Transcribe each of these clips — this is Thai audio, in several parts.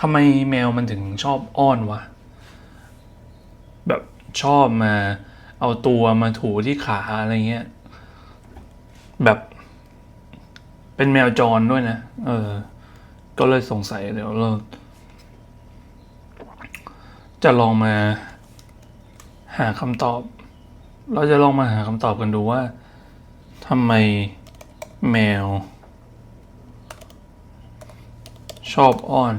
ทำไมแมวมันถึงชอบอ้อนวะ แบบชอบมาเอาตัวมาถูที่ขาอะไรเงี้ย แบบ เป็นแมวจรด้วยนะ เออ ก็เลยสงสัยเดี๋ยวเรา จะลองมา หาคำตอบ เราจะลองมาหาคำตอบกันดูว่าทำไมแมว ชอบอ้อน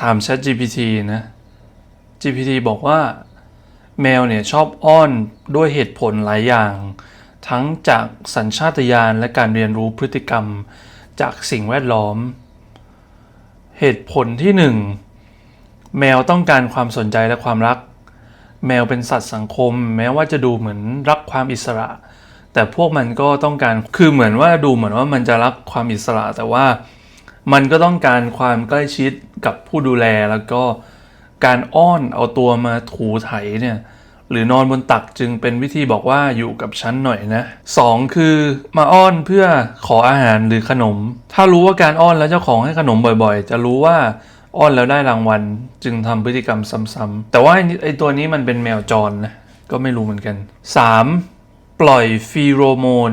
ถาม Chat GPT นะ GPT บอกว่าแมวเนี่ยชอบอ้อนด้วยเหตุผลหลายอย่าง ทั้งจากสัญชาตญาณและการเรียนรู้พฤติกรรมจากสิ่งแวดล้อม เหตุผลที่หนึ่งแมวต้องการความสนใจและความรัก แมวเป็นสัตว์สังคม แม้ว่าจะดูเหมือนรักความอิสระ แต่พวกมันก็ต้องการคือเหมือนว่าดูเหมือนว่ามันจะรักความอิสระแต่ว่า มันก็ต้องการความใกล้ชิดกับผู้ดูแลแล้วก็การอ้อนเอาตัวมาถูไถเนี่ยหรือนอนบนตักจึงเป็นวิธีบอกว่าอยู่กับฉันหน่อยนะสองคือมาอ้อนเพื่อขออาหารหรือขนม ถ้ารู้ว่าการอ้อนแล้วเจ้าของให้ขนมบ่อยๆ จะรู้ว่าอ้อนแล้วได้รางวัล จึงทำพฤติกรรมซ้ำๆแต่ว่าไอ้ไอตัวนี้มันเป็นแมวจรนะก็ไม่รู้เหมือนกัน 3. ปล่อยฟีโรโมน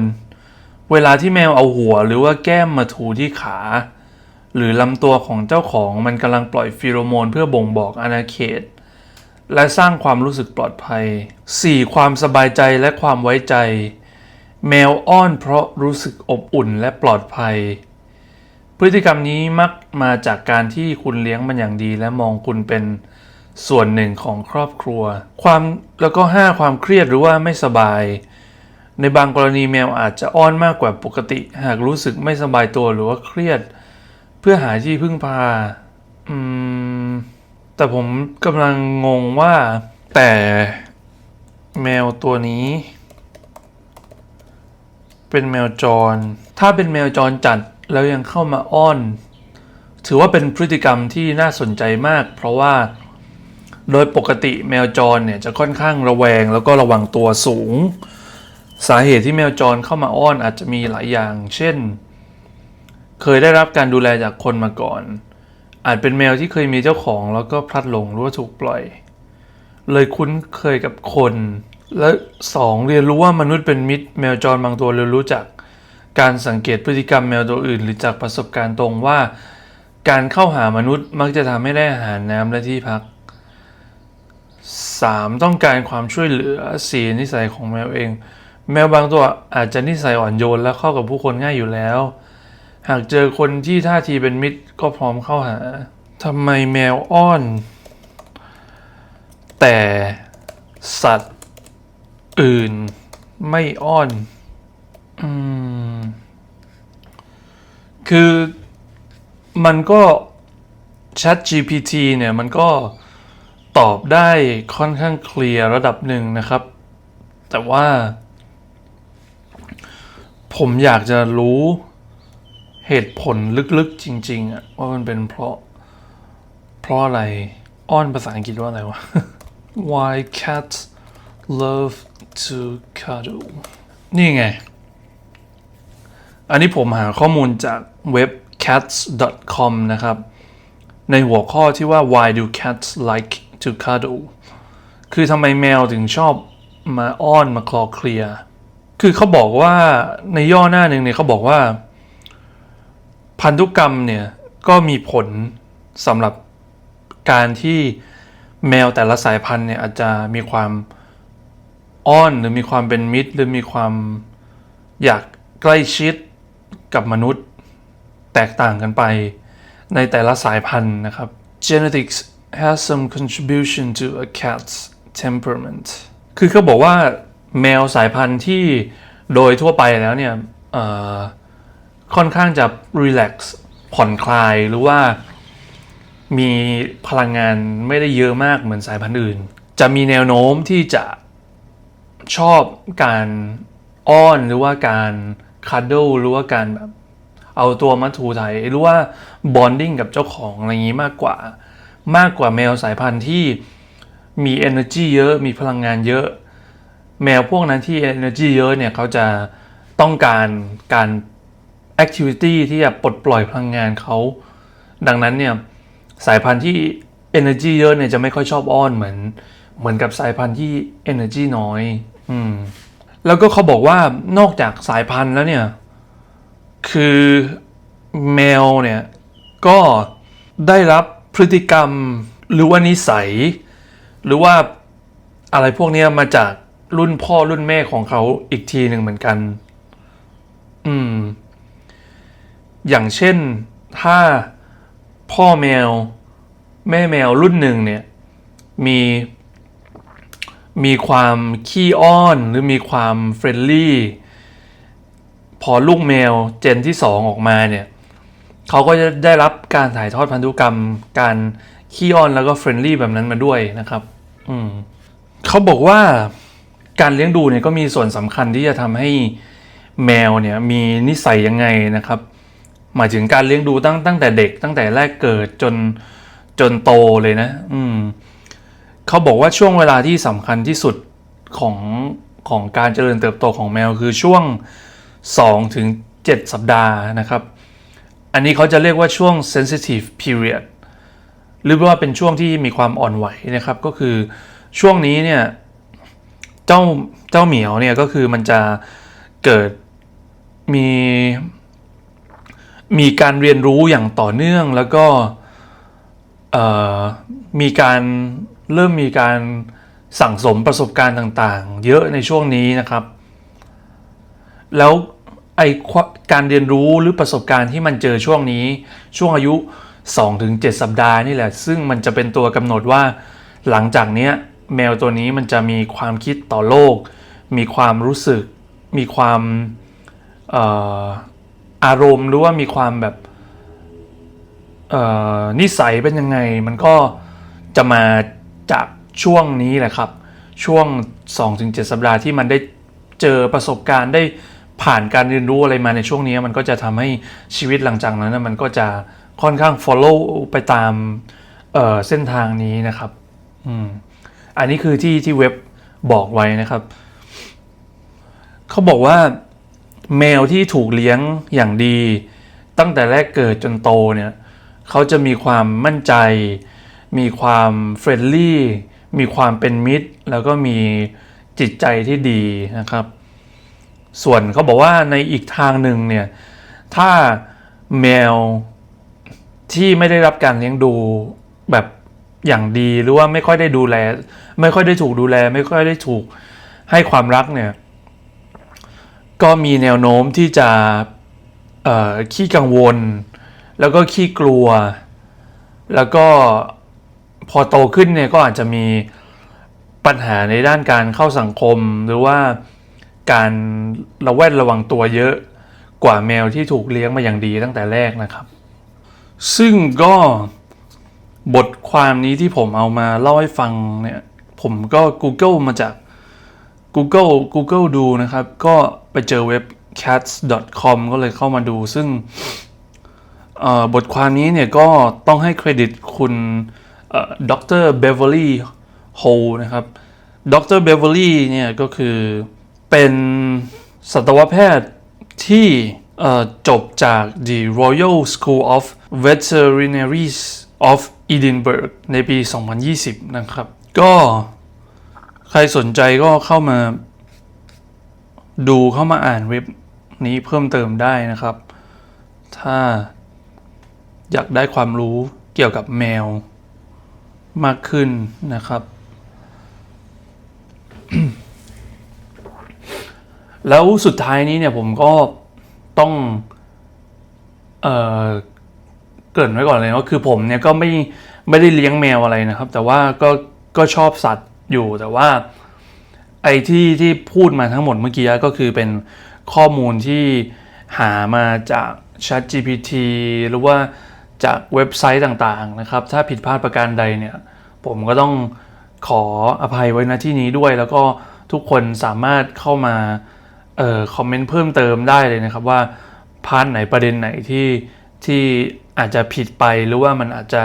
เวลาที่แมวเอาหัวหรือว่าแก้มมาถูที่ขา หรือลำตัวของเจ้าของมันกำลังปล่อยฟีโรโมนเพื่อบ่งบอกอาณาเขต และสร้างความรู้สึกปลอดภัย 4. ความสบายใจและความไว้ใจ แมวอ้อนเพราะรู้สึกอบอุ่นและปลอดภัย พฤติกรรมนี้มักมาจากการที่คุณเลี้ยงมันอย่างดีและมองคุณเป็นส่วนหนึ่งของครอบครัว ความแล้วก็ 5 ความเครียดหรือว่าไม่สบาย ในบางกรณีแมวอาจจะอ้อนมากกว่าปกติ หากรู้สึกไม่สบายตัวหรือว่าเครียด พื่อหาที่พึ่งพา อืม แต่ผมกำลังงงว่า แต่แมวตัวนี้ เป็นแมวจร ถ้าเป็นแมวจรจัดแล้วยังเข้ามาอ้อน ถือว่าเป็นพฤติกรรมที่น่าสนใจมาก เพราะว่าโดยปกติแมวจรเนี่ยจะค่อนข้างระแวงแล้วก็ระวังตัวสูง สาเหตุที่แมวจรเข้ามาอ้อนอาจจะมีหลายอย่าง เช่น เคยได้รับการดูแลจากคนมาก่อน อาจเป็นแมวที่เคยมีเจ้าของแล้วก็พลัดหลงหรือว่าถูกปล่อย เลยคุ้นเคยกับคน และสองเรียนรู้ว่ามนุษย์เป็นมิตร แมวจรบางตัวเรียนรู้จากการสังเกตพฤติกรรมแมวตัวอื่น หรือจากประสบการณ์ตรงว่า การเข้าหามนุษย์มักจะทำให้ได้อาหารน้ำและที่พัก 3. ต้องการความช่วยเหลือ 4. นิสัยของแมวเอง แมวบางตัวอาจจะนิสัยอ่อนโยนและเข้ากับผู้คนง่ายอยู่แล้ว หากเจอคนที่ท่าทีเป็นมิตรก็พร้อมเข้าหาทำไมแมวอ้อน แต่สัตว์อื่นไม่อ้อนอืมคือมันก็ Chat GPT เนี่ย มันก็ตอบได้ค่อนข้างเคลียร์ระดับหนึ่งนะครับ แต่ว่า ผมอยากจะรู้ เหตุผลลึกๆจริง ๆอะว่ามันเป็นเพราะ เพราะอะไร อ้อนภาษาอังกฤษว่าอะไรวะ Why cats love to cuddle นี่ไง อันนี้ผมหาข้อมูลจากเว็บ cats.com นะครับ ในหัวข้อที่ว่า why do cats like to cuddle คือทำไมแมวถึงชอบมาอ้อนมาคลอเคลีย คือเขาบอกว่าในย่อหน้าหนึ่งเนี่ยเขาบอกว่า พันธุกรรมเนี่ยก็มีผลสำหรับการที่แมวแต่ละสายพันธุ์เนี่ยอาจจะมีความอ้อนหรือมีความเป็นมิตร หรือมีความอยากใกล้ชิดกับมนุษย์แตกต่างกันไปในแต่ละสายพันธุ์นะครับ genetics has some contribution to a cat's temperament คือเขาบอกว่าแมวสายพันธุ์ที่โดยทั่วไปแล้วเนี่ยเอ่อ ค่อนข้างจะ relax ผ่อนคลายหรือว่ามีพลังงานไม่ได้เยอะมากเหมือนสายพันธุ์อื่น จะมีแนวโน้มที่จะชอบการอ้อนหรือว่าการคัดเดิลหรือว่าการแบบเอาตัวมาถูไถหรือว่าบอนดิ้งกับเจ้าของอะไรอย่างนี้มากกว่า มากกว่าแมวสายพันธุ์ที่มี energy เยอะมีพลังงานเยอะ แมวพวกนั้นที่ energy เยอะเนี่ยเขาจะต้องการการ activity ที่จะปลดปล่อยพลังงานเขา ดังนั้นเนี่ยสายพันธุ์ที่ energy เยอะเนี่ยจะไม่ค่อยชอบอ้อนเหมือนเหมือนกับสายพันธุ์ที่ energy น้อย อืม แล้วก็เขาบอกว่านอกจากสายพันธุ์แล้วเนี่ย คือแมวเนี่ย ก็ได้รับพฤติกรรมหรือว่านิสัย หรือว่าอะไรพวกเนี้ยมาจากรุ่นพ่อรุ่นแม่ของเขาอีกทีหนึ่งเหมือนกัน อืม อย่างเช่นถ้าพ่อแมว แม่แมวรุ่นหนึ่งเนี่ยมีมีความขี้อ้อนหรือมีความเฟรนลี่พอลูกแมวเจนที่สองออกมาเนี่ยเขาก็จะได้รับการถ่ายทอดพันธุกรรม การขี้อ้อนแล้วก็เฟรนลี่แบบนั้นมาด้วยนะครับอืมเขาบอกว่าการเลี้ยงดูเนี่ยก็มีส่วนสำคัญที่จะทำให้แมวเนี่ยมีนิสัยยังไงนะครับ หมายถึงการเลี้ยงดูตั้งตั้งแต่เด็กตั้งแต่แรกเกิดจนจนโตเลยนะ อืมเขาบอกว่าช่วงเวลาที่สำคัญที่สุดของของการเจริญเติบโตของแมวคือช่วง2ถึง7สัปดาห์นะครับ อันนี้เขาจะเรียกว่าช่วง sensitive period หรือว่าเป็นช่วงที่มีความอ่อนไหวนะครับก็คือช่วงนี้เนี่ยเจ้าเจ้าเหมียวเนี่ยก็คือมันจะเกิดมี มีการเรียนรู้อย่างต่อเนื่องแล้วก็มีการเริ่มมีการสั่งสมประสบการณ์ต่างๆ เยอะในช่วงนี้นะครับ แล้วไอการเรียนรู้หรือประสบการณ์ที่มันเจอช่วงนี้ ช่วงอายุ 2-7 สัปดาห์นี่แหละ ซึ่งมันจะเป็นตัวกำหนดว่า หลังจากเนี้ยแมวตัวนี้มันจะมีความคิดต่อโลก มีความรู้สึก มีความ อารมณ์หรือว่ามีความแบบนิสัยเป็นยังไง มันก็จะมาจากช่วงนี้แหละครับ ช่วง 2-7 สัปดาห์ที่มันได้เจอประสบการณ์ได้ผ่านการเรียนรู้อะไรมาในช่วงนี้มันก็จะทำให้ชีวิตหลังจากนั้นมันก็จะค่อนข้าง follow ไปตามเเส้นทางนี้นะครับอืมอันนี้คือที่ที่เว็บบอกไว้นะครับ เขาบอกว่า แมวที่ถูกเลี้ยงอย่างดี ตั้งแต่แรกเกิดจนโตเนี่ยเขาจะมีความมั่นใจ มีความเฟรนลี่มีความเป็นมิตร แล้วก็มีจิตใจที่ดีนะครับ ส่วนเขาบอกว่าในอีกทางหนึ่งเนี่ยถ้าแมวที่ไม่ได้รับการเลี้ยงดูแบบอย่างดีหรือว่าไม่ค่อยได้ดูแล ไม่ค่อยได้ถูกดูแล ไม่ค่อยได้ถูกให้ความรักเนี่ย ก็มีแนวโน้มที่จะขี้กังวล แล้วก็ขี้กลัว แล้วก็พอโตขึ้นเนี่ยก็อาจจะมีปัญหาในด้านการเข้าสังคม หรือว่าการระแวดระวังตัวเยอะกว่าแมวที่ถูกเลี้ยงมาอย่างดีตั้งแต่แรกนะครับ ซึ่งก็บทความนี้ที่ผมเอามาเล่าให้ฟังเนี่ย ผมก็ Google มาจาก Google Google ดูนะครับ ก็ ไปเจอเว็บ cats.com ก็เลยเข้ามาดู ซึ่งบทความนี้เนี่ยก็ต้องให้เครดิตคุณดรเบเวอรี่โฮนะครับดรเบเวอรี่เนี่ยก็คือเป็นสัตวแพทย์ที่จบจาก The Royal School of Veterinaries of Edinburgh ในปี 2020 นะครับ ก็ใครสนใจก็เข้ามา ดูเข้ามาอ่านเว็บนี้เพิ่มเติมได้นะครับ ถ้าอยากได้ความรู้เกี่ยวกับแมวมากขึ้นนะครับ แล้วสุดท้ายนี้เนี่ยผมก็ต้อง เอ่อ เกริ่นไว้ก่อนเลยว่าคือผมเนี่ยก็ไม่ไม่ได้เลี้ยงแมวอะไรนะครับ แต่ว่าก็ก็ชอบสัตว์อยู่แต่ว่า ไอ้ที่ที่พูดมาทั้งหมดเมื่อกี้ก็คือเป็นข้อมูลที่หามาจาก ChatGPT หรือว่าจากเว็บไซต์ต่างๆนะครับ ถ้าผิดพลาดประการใดเนี่ย ผมก็ต้องขออภัยไว้ณที่นี้ด้วย แล้วก็ทุกคนสามารถเข้ามาออคอมเมนต์เพิ่มเติมได้เลยนะครับว่าพาร์ทไหนประเด็นไหนที่ที่อาจจะผิดไปหรือว่ามันอาจจะ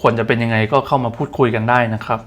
ควรจะเป็นยังไงก็เข้ามาพูดคุยกันได้นะครับ